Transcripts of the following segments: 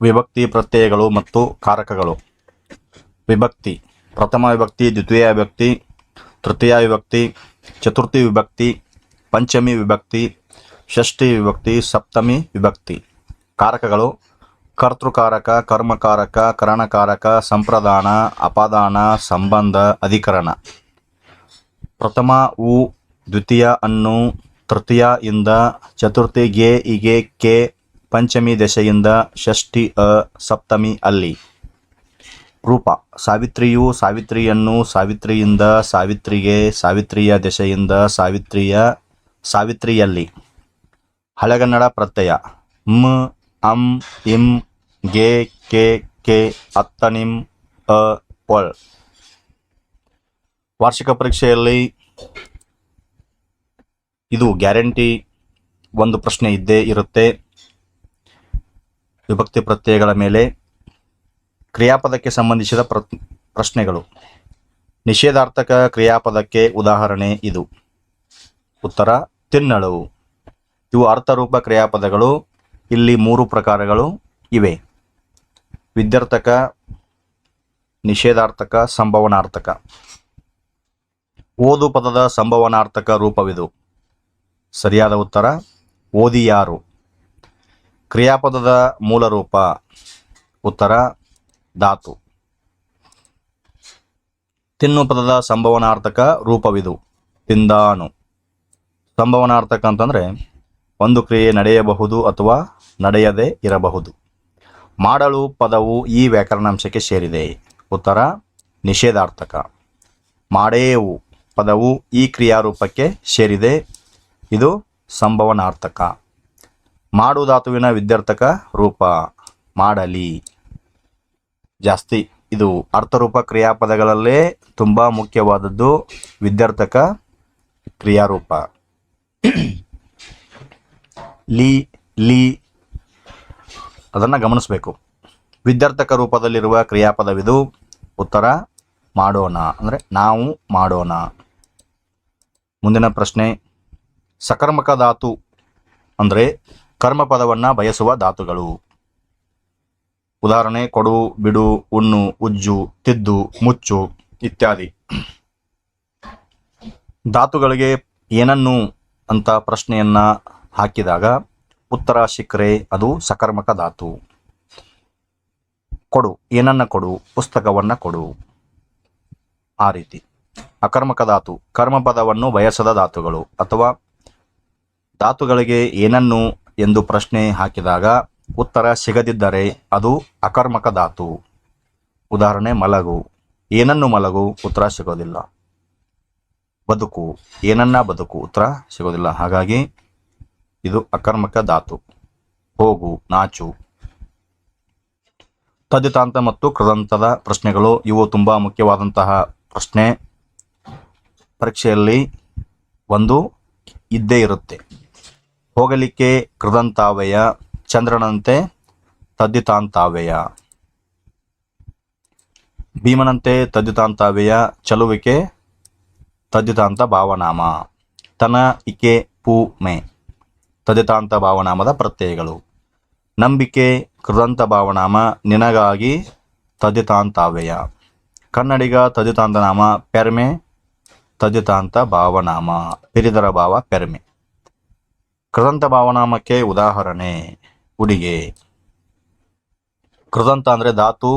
ವಿಭಕ್ತಿ ಪ್ರತ್ಯಯಗಳು ಮತ್ತು ಕಾರಕಗಳು. ವಿಭಕ್ತಿ. ಪ್ರಥಮ ವಿಭಕ್ತಿ, ದ್ವಿತೀಯ ವಿಭಕ್ತಿ, ತೃತೀಯ ವಿಭಕ್ತಿ, ಚತುರ್ಥಿ ವಿಭಕ್ತಿ, ಪಂಚಮಿ ವಿಭಕ್ತಿ, ಷಷ್ಠಿ ವಿಭಕ್ತಿ, ಸಪ್ತಮಿ ವಿಭಕ್ತಿ. ಕಾರಕಗಳು. ಕರ್ತೃಕಾರಕ, ಕರ್ಮಕಾರಕ, ಕರಣಕಾರಕ, ಸಂಪ್ರದಾನ, ಅಪಾದಾನ, ಸಂಬಂಧ, ಅಧಿಕರಣ. ಪ್ರಥಮ ಉ ದ್ವಿತೀಯ ಅನ್ನು, ತೃತೀಯ ಇಂದ ಚತುರ್ಥಿ ಗೆ ಇಗೆ ಕೆ ಪಂಚಮಿ ದಶೆಯಿಂದ ಷಷ್ಠಿ ಅ ಸಪ್ತಮಿ ಅಲ್ಲಿ. ರೂಪ. ಸಾವಿತ್ರಿಯು ಸಾವಿತ್ರಿಯನ್ನು ಸಾವಿತ್ರಿಯಿಂದ ಸಾವಿತ್ರಿಗೆ, ಸಾವಿತ್ರಿಯ ದಶೆಯಿಂದ ಸಾವಿತ್ರಿಯ ಸಾವಿತ್ರಿಯಲ್ಲಿ. ಹಳೆಗನ್ನಡ ಪ್ರತ್ಯಯ. ಮ್, ಅಂ, ಇಂ, ಗೆ, ಕೆ ಕೆ, ಅತ್ತನಿಂ, ಅ ಒಳ್ ವಾರ್ಷಿಕ ಪರೀಕ್ಷೆಯಲ್ಲಿ ಇದು ಗ್ಯಾರಂಟಿ ಒಂದು ಪ್ರಶ್ನೆ ಇದ್ದೇ ಇರುತ್ತೆ. ವಿಭಕ್ತಿ ಪ್ರತ್ಯಯಗಳ ಮೇಲೆ ಕ್ರಿಯಾಪದಕ್ಕೆ ಸಂಬಂಧಿಸಿದ ಪ್ರ, ಪ್ರಶ್ನೆಗಳು. ನಿಷೇಧಾರ್ಥಕ ಕ್ರಿಯಾಪದಕ್ಕೆ ಉದಾಹರಣೆ ಇದು. ಉತ್ತರ, ತಿನ್ನಳು. ಇವು ಅರ್ಥರೂಪ ಕ್ರಿಯಾಪದಗಳು. ಇಲ್ಲಿ ಮೂರು ಪ್ರಕಾರಗಳು ಇವೆ. ವಿದ್ಯಾರ್ಥಕ, ನಿಷೇಧಾರ್ಥಕ, ಸಂಭವನಾರ್ಥಕ. ಓದು ಪದದ ಸಂಭವನಾರ್ಥಕ ರೂಪವಿದು. ಸರಿಯಾದ ಉತ್ತರ ಓದಿಯಾರು ಕ್ರಿಯಾಪದದ ಮೂಲ ರೂಪ. ಉತ್ತರ, ಧಾತು. ತಿನ್ನು ಪದದ ಸಂಭವನಾರ್ಥಕ ರೂಪವಿದು. ತಿಂದಾನು. ಸಂಭವನಾರ್ಥಕ ಅಂತಂದರೆ ಒಂದು ಕ್ರಿಯೆ ನಡೆಯಬಹುದು ಅಥವಾ ನಡೆಯದೇ ಇರಬಹುದು. ಮಾಡಲು ಪದವು ಈ ವ್ಯಾಕರಣಾಂಶಕ್ಕೆ ಸೇರಿದೆ. ಉತ್ತರ, ನಿಷೇಧಾರ್ಥಕ. ಮಾಡೇವು ಪದವು ಈ ಕ್ರಿಯಾರೂಪಕ್ಕೆ ಸೇರಿದೆ. ಇದು ಸಂಭವನಾರ್ಥಕ. ಮಾಡು ಧಾತುವಿನ ವಿದ್ಯಾರ್ಥಕ ರೂಪ ಮಾಡಲಿ. ಜಾಸ್ತಿ, ಇದು ಅರ್ಥರೂಪ ಕ್ರಿಯಾಪದಗಳಲ್ಲೇ ತುಂಬ ಮುಖ್ಯವಾದದ್ದು ವಿದ್ಯಾರ್ಥಕ ಕ್ರಿಯಾರೂಪ. ಲಿ ಲಿ, ಅದನ್ನು ಗಮನಿಸಬೇಕು. ವಿದ್ಯಾರ್ಥಕ ರೂಪದಲ್ಲಿರುವ ಕ್ರಿಯಾಪದವಿದು ಉತ್ತರ, ಮಾಡೋಣ, ಅಂದರೆ ನಾವು ಮಾಡೋಣ. ಮುಂದಿನ ಪ್ರಶ್ನೆ, ಸಕರ್ಮಕ ಧಾತು, ಅಂದರೆ ಕರ್ಮಪದವನ್ನು ಬಯಸುವ ಧಾತುಗಳು. ಉದಾಹರಣೆ, ಕೊಡು, ಬಿಡು, ಉಣ್ಣು, ಉಜ್ಜು, ತಿದ್ದು, ಮುಚ್ಚು ಇತ್ಯಾದಿ. ಧಾತುಗಳಿಗೆ ಏನನ್ನು ಅಂತ ಪ್ರಶ್ನೆಯನ್ನ ಹಾಕಿದಾಗ ಉತ್ತರ ಸಿಕ್ಕರೆ ಅದು ಸಕರ್ಮಕ ಧಾತು. ಕೊಡು, ಏನನ್ನ ಕೊಡು, ಪುಸ್ತಕವನ್ನ ಕೊಡು. ಆ ರೀತಿ. ಅಕರ್ಮಕ ಧಾತು, ಕರ್ಮಪದವನ್ನು ಬಯಸದ ಧಾತುಗಳು ಅಥವಾ ಧಾತುಗಳಿಗೆ ಏನನ್ನು ಎಂದು ಪ್ರಶ್ನೆ ಹಾಕಿದಾಗ ಉತ್ತರ ಸಿಗದಿದ್ದರೆ ಅದು ಅಕರ್ಮಕ ಧಾತು. ಉದಾಹರಣೆ, ಮಲಗು. ಏನನ್ನು ಮಲಗು? ಉತ್ತರ ಸಿಗೋದಿಲ್ಲ. ಬದುಕು. ಏನನ್ನ ಬದುಕು? ಉತ್ತರ ಸಿಗೋದಿಲ್ಲ. ಹಾಗಾಗಿ ಇದು ಅಕರ್ಮಕ ಧಾತು. ಹೋಗು, ನಾಚು. ತದಿತಾಂತ ಮತ್ತು ಕೃದಂತದ ಪ್ರಶ್ನೆಗಳು ಇವು ತುಂಬ ಮುಖ್ಯವಾದಂತಹ ಪ್ರಶ್ನೆ. ಪರೀಕ್ಷೆಯಲ್ಲಿ ಒಂದು ಇದ್ದೇ ಇರುತ್ತೆ. ಹೋಗಲಿಕ್ಕೆ ಕೃದಂತಾವಯ, ಚಂದ್ರನಂತೆ ತದ್ದಿತಾಂತಾವಯ ಭೀಮನಂತೆ ತದ್ದಿತಾಂತಾವಯ ಚಲುವಿಕೆ ತದ್ದಿತಾಂತ ಭಾವನಾಮ. ತನ, ಇಕೆ, ಪೂ, ಮೆ ತದ್ದಿತಾಂತ ಭಾವನಾಮದ ಪ್ರತ್ಯಯಗಳು. ನಂಬಿಕೆ, ಕೃದಂತ ಭಾವನಾಮ, ನಿನಗಾಗಿ ತದ್ದಿತಾಂತಾವಯ ಕನ್ನಡಿಗ ತದ್ದಿತಾಂತನಾಮ ಪೆರ್ಮೆ ತದ್ದಿತಾಂತ ಭಾವನಾಮ. ಪಿರಿದರ ಭಾವ, ಪೆರ್ಮೆ. ಕೃದಂತ ಭಾವನಾಮಕ್ಕೆ ಉದಾಹರಣೆ. ಉಡಿಗೆ. ಕೃದಂತ ಅಂದರೆ ಧಾತು,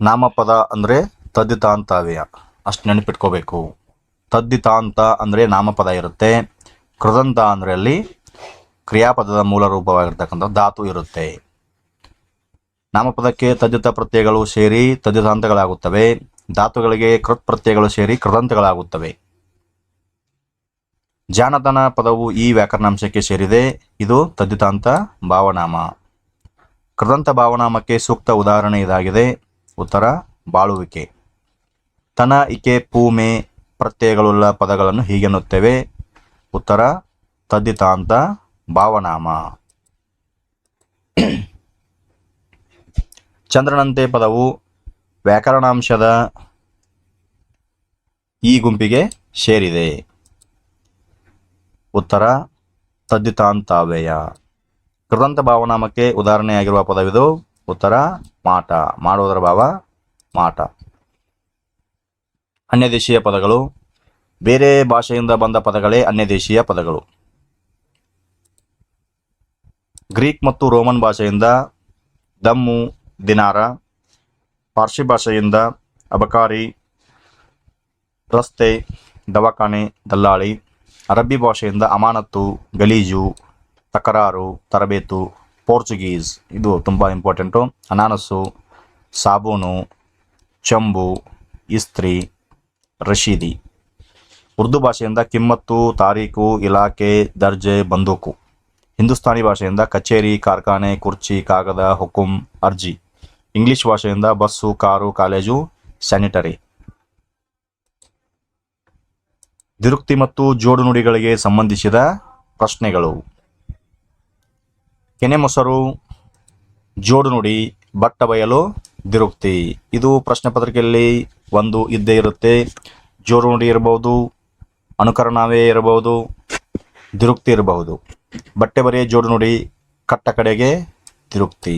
ನಾಮಪದ ಅಂದರೆ ತದ್ದಿತಾಂತವ್ಯ ಅಷ್ಟು ನೆನಪಿಟ್ಕೋಬೇಕು. ತದ್ದಿತಾಂತ ಅಂದರೆ ನಾಮಪದ ಇರುತ್ತೆ. ಕೃದಂತ ಅಂದರೆ ಅಲ್ಲಿ ಕ್ರಿಯಾಪದದ ಮೂಲ ರೂಪವಾಗಿರ್ತಕ್ಕಂಥ ಧಾತು ಇರುತ್ತೆ. ನಾಮಪದಕ್ಕೆ ತದ್ದಿತ ಪ್ರತ್ಯಯಗಳು ಸೇರಿ ತದ್ದಿತಾಂತಗಳಾಗುತ್ತವೆ ಧಾತುಗಳಿಗೆ ಕೃತ್ ಪ್ರತ್ಯಯಗಳು ಸೇರಿ ಕೃದಂತಗಳಾಗುತ್ತವೆ. ಜಾನತನ ಪದವು ಈ ವ್ಯಾಕರಣಾಂಶಕ್ಕೆ ಸೇರಿದೆ. ಇದು ತದ್ದಿತಾಂತ ಭಾವನಾಮ. ಕೃದಂತ ಭಾವನಾಮಕ್ಕೆ ಸೂಕ್ತ ಉದಾಹರಣೆ ಇದಾಗಿದೆ. ಉತ್ತರ, ಬಾಳುವಿಕೆ. ತನ, ಇಕೆ ಪೂಮೆ ಪ್ರತ್ಯಯಗಳುಳ್ಳ ಪದಗಳನ್ನು ಹೀಗೆನ್ನುತ್ತೇವೆ ಉತ್ತರ ತದ್ದಿತಾಂತ ಭಾವನಾಮ. ಚಂದ್ರನಂತೆ ಪದವು ವ್ಯಾಕರಣಾಂಶದ ಈ ಗುಂಪಿಗೆ ಸೇರಿದೆ. ಉತ್ತರ ತದ್ದಿತಾಂತಾವ್ಯಯ ಕೃದಂತ ಭಾವನಾಮಕ್ಕೆ ಉದಾಹರಣೆಯಾಗಿರುವ ಪದವಿದು ಉತ್ತರ, ಮಾಟ. ಮಾಡುವುದರ ಭಾವ ಮಾಟ. ಅನ್ಯದೇಶೀಯ ಪದಗಳು. ಬೇರೆ ಭಾಷೆಯಿಂದ ಬಂದ ಪದಗಳೇ ಅನ್ಯದೇಶೀಯ ಪದಗಳು. ಗ್ರೀಕ್ ಮತ್ತು ರೋಮನ್ ಭಾಷೆಯಿಂದ ದಮ್ಮು, ದಿನಾರ. ಪಾರ್ಸಿ ಭಾಷೆಯಿಂದ ಅಬಕಾರಿ, ರಸ್ತೆ, ದವಾಖಾನೆ, ದಲ್ಲಾಳಿ. ಅರಬ್ಬಿ ಭಾಷೆಯಿಂದ ಅಮಾನತ್ತು, ಗಲೀಜು, ತಕರಾರು, ತರಬೇತು, ಪೋರ್ಚುಗೀಸ್, ಇದು ತುಂಬ ಇಂಪಾರ್ಟೆಂಟು ಅನಾನಸು, ಸಾಬೂನು, ಚಂಬು, ಇಸ್ತ್ರಿ, ರಶೀದಿ. ಉರ್ದು ಭಾಷೆಯಿಂದ ಕಿಮ್ಮತ್ತು, ತಾರೀಕು, ಇಲಾಖೆ, ದರ್ಜೆ, ಬಂದೂಕು. ಹಿಂದೂಸ್ತಾನಿ ಭಾಷೆಯಿಂದ ಕಚೇರಿ, ಕಾರ್ಖಾನೆ, ಕುರ್ಚಿ, ಕಾಗದ, ಹುಕುಂ, ಅರ್ಜಿ. ಇಂಗ್ಲಿಷ್ ಭಾಷೆಯಿಂದ ಬಸ್ಸು, ಕಾರು, ಕಾಲೇಜು ಸ್ಯಾನಿಟರಿ ದಿರುಕ್ತಿ ಮತ್ತು ಜೋಡು ನುಡಿಗಳಿಗೆ ಸಂಬಂಧಿಸಿದ ಪ್ರಶ್ನೆಗಳು. ಕೆನೆ ಮೊಸರು ಜೋಡು ನುಡಿ, ಬಟ್ಟ ಬಯಲು ದಿರುಕ್ತಿ ಇದು ಪ್ರಶ್ನೆ ಪತ್ರಿಕೆಯಲ್ಲಿ ಒಂದು ಇದ್ದೇ ಇರುತ್ತೆ. ಜೋಡು ನುಡಿ ಇರಬಹುದು ಅನುಕರಣವೇ ಇರಬಹುದು ದಿರುಕ್ತಿ ಇರಬಹುದು ಬಟ್ಟೆ ಬರೆಯ ಜೋಡು ನುಡಿ, ಕಟ್ಟ ಕಡೆಗೆ ದಿರುಕ್ತಿ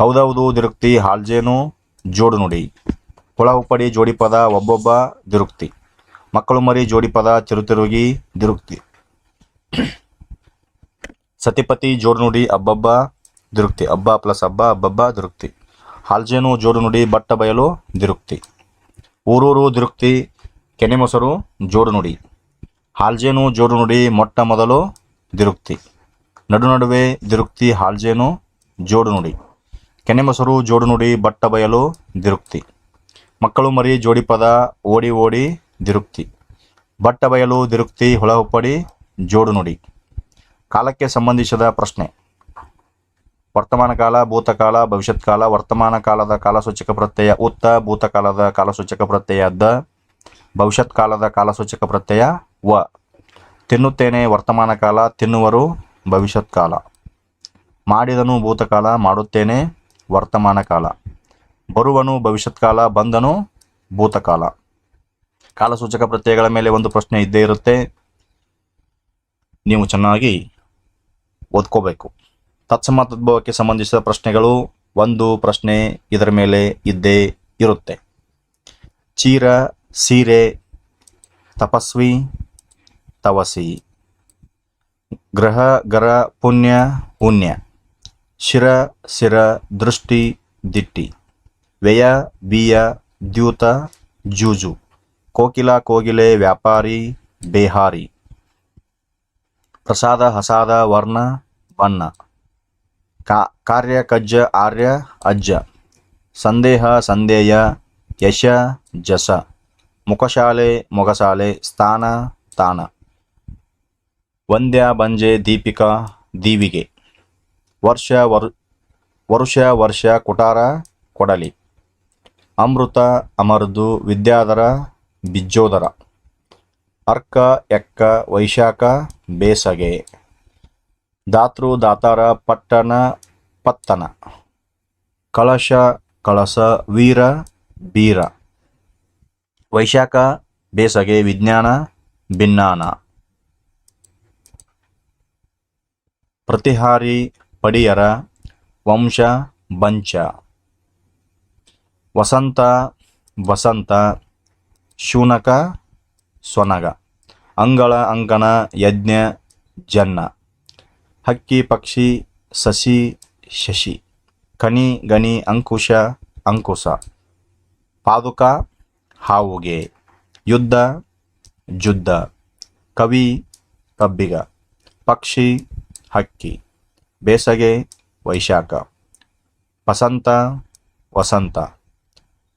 ಹೌದೌದು ದಿರುಕ್ತಿ ಹಾಲ್ಜೇನು, ಜೋಡು ನುಡಿ. ಹುಳ ಜೋಡಿ ಪದ, ಒಬ್ಬೊಬ್ಬ ದಿರುಕ್ತಿ ಮಕ್ಕಳು ಮರಿ ಜೋಡಿ ಪದ ಚಿರುತಿರುಗಿ ದಿರುಕ್ತಿ. ಸತಿಪತಿ ಜೋಡು ನುಡಿ ಅಬ್ಬಬ್ಬ ದಿರುಕ್ತಿ. ಹಬ್ಬ ಪ್ಲಸ್ ಹಬ್ಬ ಅಬ್ಬಬ್ಬ ದಿರುಕ್ತಿ. ಹಾಲ್ಜೇನು ಜೋಡು ನುಡಿ ಬಟ್ಟ ಬಯಲು ದಿರುಕ್ತಿ. ಊರೂರು ದಿರುಕ್ತಿ ಕೆನೆ ಮೊಸರು ಜೋಡು ನುಡಿ. ಹಾಲ್ಜೇನು ಜೋಡು ನುಡಿ ಮೊಟ್ಟ ಮೊದಲು ದಿರುಕ್ತಿ. ನಡು ನಡುವೆ ದಿರುಕ್ತಿ, ಹಾಲ್ಜೇನು ಜೋಡು ನುಡಿ. ಕೆನೆ ಮೊಸರು ಜೋಡು ನುಡಿ ಬಟ್ಟ ಬಯಲು ದಿರುಕ್ತಿ. ಮಕ್ಕಳು ಮರಿ ಜೋಡಿ ಪದ ಓಡಿ ಓಡಿ ದಿರುಕ್ತಿ. ಬಟ್ಟ ಬಯಲು, ದಿರುಕ್ತಿ, ಹೊಳಹುಪ್ಪಡಿ, ಜೋಡು ನುಡಿ. ಕಾಲಕ್ಕೆ ಸಂಬಂಧಿಸಿದ ಪ್ರಶ್ನೆ. ವರ್ತಮಾನ ಕಾಲ, ಭೂತಕಾಲ, ಭವಿಷ್ಯತ್ ಕಾಲ, ವರ್ತಮಾನ ಕಾಲದ ಕಾಲಸೂಚಕ ಪ್ರತ್ಯಯ, ಉತ್ತ ಭೂತಕಾಲದ ಕಾಲಸೂಚಕ ಪ್ರತ್ಯಯ, ದ. ಭವಿಷ್ಯತ್ ಕಾಲದ ಕಾಲಸೂಚಕ ಪ್ರತ್ಯಯ, ವ. ತಿನ್ನುತ್ತೇನೆ ವರ್ತಮಾನ ಕಾಲ, ತಿನ್ನುವರು ಭವಿಷ್ಯತ್ ಕಾಲ. ಮಾಡಿದನು ಭೂತಕಾಲ, ಮಾಡುತ್ತೇನೆ ವರ್ತಮಾನ ಕಾಲ. ಬರುವನು ಭವಿಷ್ಯತ್ ಕಾಲ, ಬಂದನು ಭೂತಕಾಲ. ಕಾಲಸೂಚಕ ಪ್ರತ್ಯಯಗಳ ಮೇಲೆ ಒಂದು ಪ್ರಶ್ನೆ ಇದ್ದೇ ಇರುತ್ತೆ. ನೀವು ಚೆನ್ನಾಗಿ ಓದ್ಕೋಬೇಕು. ತತ್ಸಮ ತದ್ಭವಕ್ಕೆ ಸಂಬಂಧಿಸಿದ ಪ್ರಶ್ನೆಗಳು ಒಂದು ಪ್ರಶ್ನೆ ಇದರ ಮೇಲೆ ಇದ್ದೇ ಇರುತ್ತೆ. ಚೀರ, ಸೀರೆ, ತಪಸ್ವಿ, ತವಸಿ. ಗ್ರಹ, ಗರ, ಪುಣ್ಯ ಪುಣ್ಯ ಶಿರ ಶಿರ ದೃಷ್ಟಿ, ದಿಟ್ಟಿ. ವ್ಯಯ, ಬಿಯ, ದ್ಯೂತ, ಜೂಜು. ಕೋಕಿಲ, ಕೋಗಿಲೆ, ವ್ಯಾಪಾರಿ, ಬೇಹಾರಿ. ಪ್ರಸಾದ, ಹಸಾದ, ವರ್ಣ, ಬಣ್ಣ. ಕಾ, ಕಾರ್ಯ, ಕಜ್ಜ, ಆರ್ಯ, ಅಜ್ಜ. ಸಂದೇಹ, ಸಂದೇಯ, ಯಶ, ಜಸ. ಮುಖಶಾಲೆ, ಮೊಗಸಾಲೆ, ಸ್ಥಾನ, ತಾನ. ವಂದ್ಯ, ಬಂಜೆ, ದೀಪಿಕಾ, ದೀವಿಗೆ. ವರ್ಷ, ವರ್, ವರುಷ, ವರ್ಷ, ಕುಟಾರ, ಕೊಡಲಿ. ಅಮೃತ, ಅಮರ್ದು, ವಿದ್ಯಾಧರ ಬಿಜ್ಜೋದರ. ಅರ್ಕ, ಎಕ್ಕ, ವೈಶಾಖ, ಬೇಸಗೆ. ದಾತೃ ದಾತಾರ ಪಟ್ಟಣ, ಪತ್ತನ. ಕಳಶ, ಕಳಸ, ವೀರ, ಬೀರ. ವೈಶಾಖ, ಬೇಸಗೆ, ವಿಜ್ಞಾನ ಭಿನ್ನಾನ ಪ್ರತಿಹಾರಿ, ಪಡಿಯರ, ವಂಶ, ಬಂಚ. ವಸಂತ ವಸಂತ ಶೂನಕ ಸೊನಗ ಅಂಗಳ, ಅಂಕಣ, ಯಜ್ಞ, ಜನ್ನ. ಹಕ್ಕಿ, ಪಕ್ಷಿ, ಸಸಿ, ಶಶಿ. ಕಣಿ, ಗಣಿ, ಅಂಕುಶ ಅಂಕುಶ ಪಾದುಕ, ಹಾವುಗೆ. ಯುದ್ಧ, ಜುದ್ಧ. ಕವಿ ಕಬ್ಬಿಗ ಪಕ್ಷಿ, ಹಕ್ಕಿ. ಬೇಸಗೆ, ವೈಶಾಖ. ವಸಂತ ವಸಂತ.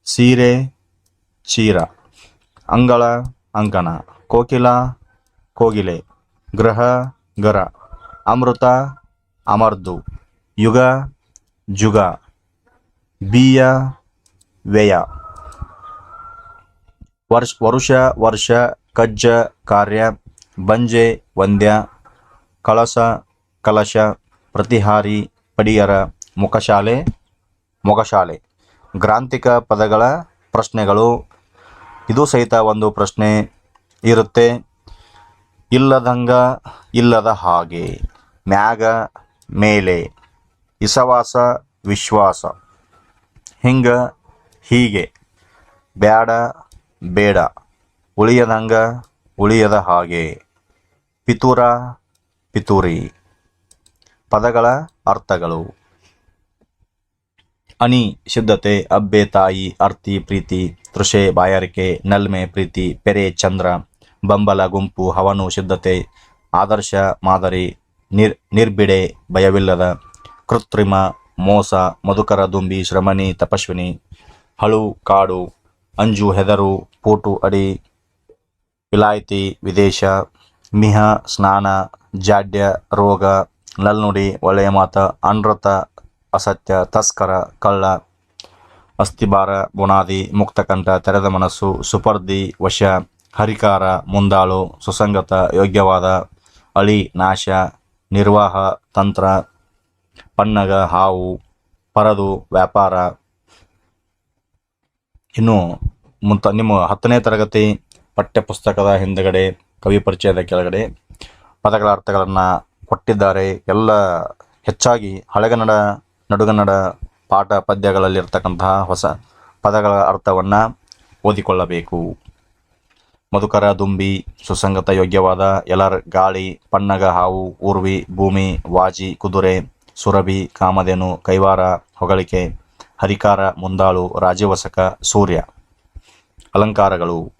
ಸೀರೆ, ಚೀರ. ಅಂಗಳ, ಅಂಕಣ, ಕೋಕಿಲ, ಕೋಗಿಲೆ, ಗ್ರಹ, ಗರ, ಅಮೃತ, ಅಮರ್ದು, ಯುಗ, ಜುಗ, ಬೀಯ, ವ್ಯಯ. ವರ್ಷ, ವರುಷ, ವರ್ಷ, ಕಜ್ಜ, ಕಾರ್ಯ, ಬಂಜೆ, ವಂದ್ಯ, ಕಳಸ, ಕಲಶ, ಪ್ರತಿಹಾರಿ, ಪಡಿಯರ, ಮುಖಶಾಲೆ, ಮೊಗಶಾಲೆ. ಗ್ರಾಂಥಿಕ ಪದಗಳ ಪ್ರಶ್ನೆಗಳು ಇದು ಸಹಿತ ಒಂದು ಪ್ರಶ್ನೆ ಇರುತ್ತೆ. ಇಲ್ಲದಂಗ ಇಲ್ಲದ ಹಾಗೆ, ಮ್ಯಾಗ ಮೇಲೆ, ಇಸವಾಸ, ವಿಶ್ವಾಸ. ಹಿಂಗ, ಹೀಗೆ. ಬ್ಯಾಡ, ಬೇಡ. ಉಳಿಯದಂಗ ಉಳಿಯದ ಹಾಗೆ. ಪಿತೂರ, ಪಿತೂರಿ. ಪದಗಳ ಅರ್ಥಗಳು. ಅಣಿ, ಶುದ್ಧತೆ ಅಬ್ಬೆ ತಾಯಿ ಅರ್ತಿ, ಪ್ರೀತಿ, ತೃಷೆ, ಬಾಯಾರಿಕೆ, ನಲ್ಮೆ, ಪ್ರೀತಿ, ಪೆರೆ, ಚಂದ್ರ, ಬಂಬಲ, ಗುಂಪು, ಹವನು ಸಿದ್ಧತೆ ಆದರ್ಶ, ಮಾದರಿ, ನಿರ್, ನಿರ್ಬಿಡೆ, ಭಯವಿಲ್ಲದ, ಕೃತ್ರಿಮ, ಮೋಸ, ಮಧುಕರ, ದುಂಬಿ, ಶ್ರಮಣಿ ತಪಸ್ವಿನಿ ಹಳು, ಕಾಡು, ಅಂಜು, ಹೆದರು, ಪೋಟು, ಅಡಿ, ವಿಲಾಯಿತಿ, ವಿದೇಶ, ಮಿಹ, ಸ್ನಾನ, ಜಾಡ್ಯ, ರೋಗ, ನಲ್ನುಡಿ, ಒಳ್ಳೆಯ ಮಾತ ಅನೃತ ಅಸತ್ಯ, ತಸ್ಕರ, ಕಳ್ಳ ಅಸ್ಥಿಭಾರ ಬುನಾದಿ, ಮುಕ್ತಕಂಠ, ತೆರೆದ ಮನಸ್ಸು, ಸುಪರ್ದಿ, ವಶ, ಹರಿಕಾರ, ಮುಂದಾಳು, ಸುಸಂಗತ, ಯೋಗ್ಯವಾದ, ಅಳಿ, ನಾಶ, ನಿರ್ವಾಹ, ತಂತ್ರ, ಪನ್ನಗ, ಹಾವು, ಪರದು, ವ್ಯಾಪಾರ. ಇನ್ನು ಮುಂತ, ನಿಮ್ಮ ಹತ್ತನೇ ತರಗತಿ ಪಠ್ಯಪುಸ್ತಕದ ಹಿಂದುಗಡೆ, ಕವಿ ಪರಿಚಯದ ಕೆಳಗಡೆ ಪದಗಳ ಅರ್ಥಗಳನ್ನು ಕೊಟ್ಟಿದ್ದಾರೆ. ಎಲ್ಲ ಹೆಚ್ಚಾಗಿ ಹಳೆಗನ್ನಡ ನಡುಗನ್ನಡ ಪಾಠ ಪದ್ಯಗಳಲ್ಲಿರ್ತಕ್ಕಂತಹ ಹೊಸ ಪದಗಳ ಅರ್ಥವನ್ನು ಓದಿಕೊಳ್ಳಬೇಕು. ಮಧುಕರ, ದುಂಬಿ, ಸುಸಂಗತ, ಯೋಗ್ಯವಾದ ಎಲರ್ ಗಾಳಿ ಪನ್ನಗ ಹಾವು, ಊರ್ವಿ, ಭೂಮಿ, ವಾಜಿ, ಕುದುರೆ, ಸುರಭಿ, ಕಾಮಧೇನು, ಕೈವಾರ, ಹೊಗಳಿಕೆ, ಹರಿಕಾರ, ಮುಂದಾಳು, ರಾಜವಸಕ, ಸೂರ್ಯ. ಅಲಂಕಾರಗಳು.